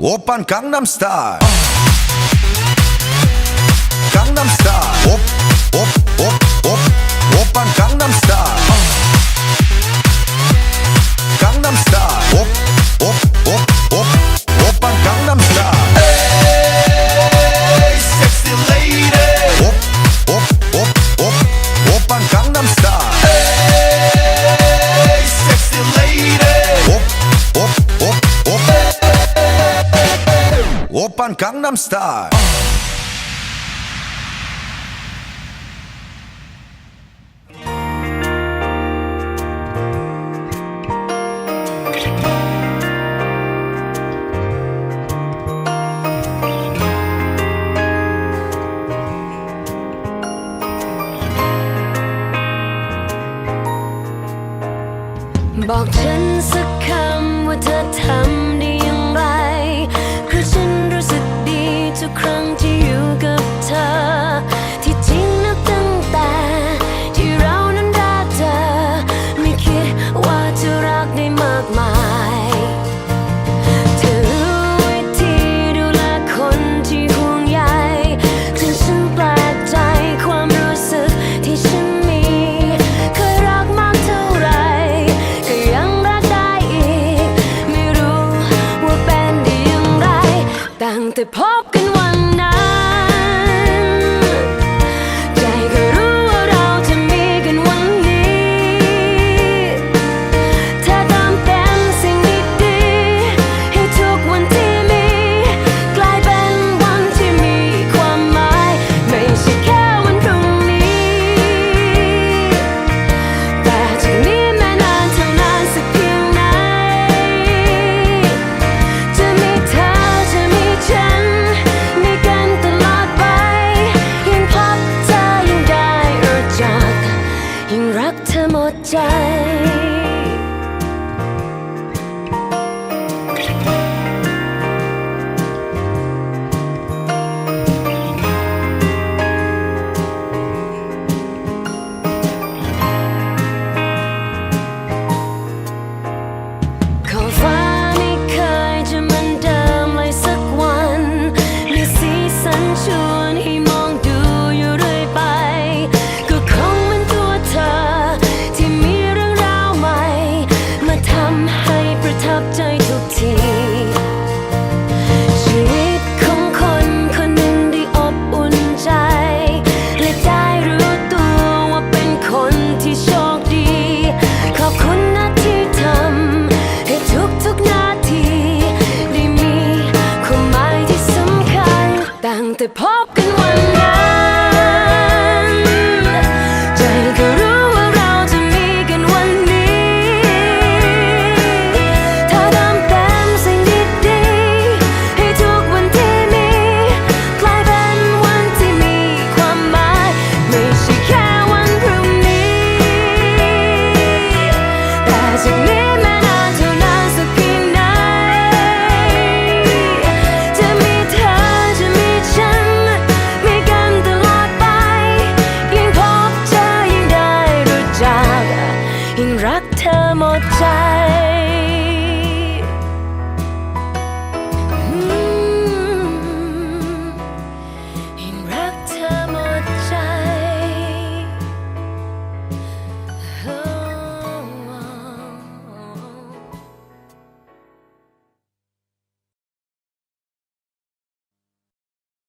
오빤 강남스타일 강남스타일 옵옵옵옵 오빤 강남스타일 강남스타일 กังนัมสไตล์บอกฉันสักคำว่าเธอทำดี the pod. รักเธอหมดใจ